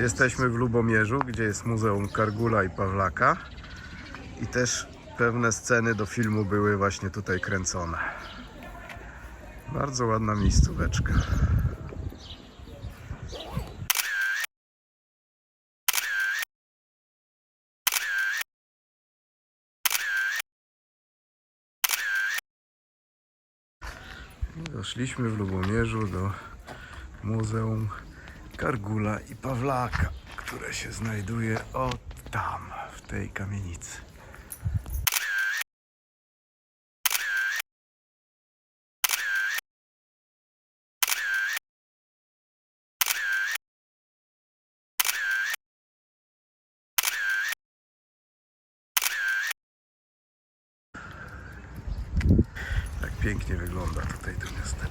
Jesteśmy w Lubomierzu, gdzie jest Muzeum Kargula i Pawlaka. I też pewne sceny do filmu były właśnie tutaj kręcone. Bardzo ładna miejscóweczka. Doszliśmy w Lubomierzu do Muzeum Kargula i Pawlaka, które się znajduje o tam, w tej kamienicy. Tak pięknie wygląda tutaj to miasteczko.